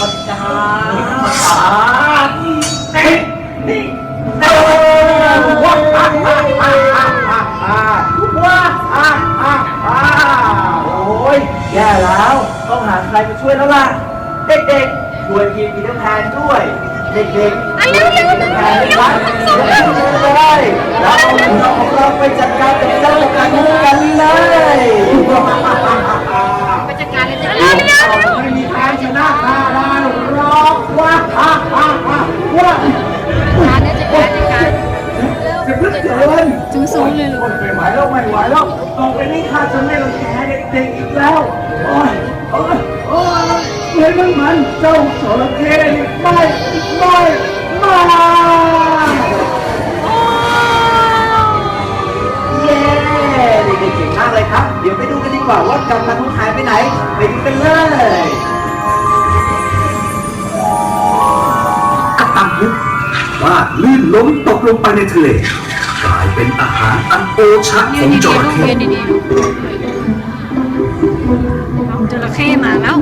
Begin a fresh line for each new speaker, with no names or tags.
วัจานี่นี่เออว้าวว้าวว้าวว้าวว้าวโอ้ยแย่แล้ว ต้องหาใครมาช่วยแล้วล่ะ เด็กๆช่วยกินกินน้ำแทนด้วย เด็กๆช่วยกินน้ำแทนวัดแล้วช่วยได้แล้วเอาของเราไปจัดการกับเจ้าการเมืองกันเลยัปจัดการเลยจ้า ไม่ไหวแล้วไม่ไหวแล้วต่อไปนี้ข้าจะไม่รังแกเด็กๆอีกแล้ว โอ้ยโอ้ยโอ้ยเหมือนมันมันเจ้าจระเข้นี่ไม่ไม่ไม่เย้เด็กๆเก่งมากเลยครับ เดี๋ยวไปดูกันดีกว่าว่ากำลังของหายไปไหน ไปดูกันเลย
กัปตันฮุกพลาดลื่นล้มตกลงไปในทะเล กลายเป็นอาหารอันโอชะของดีจๆลูระกเข้ยืน
ดีๆลูกเอาจระเข้มาแล้ว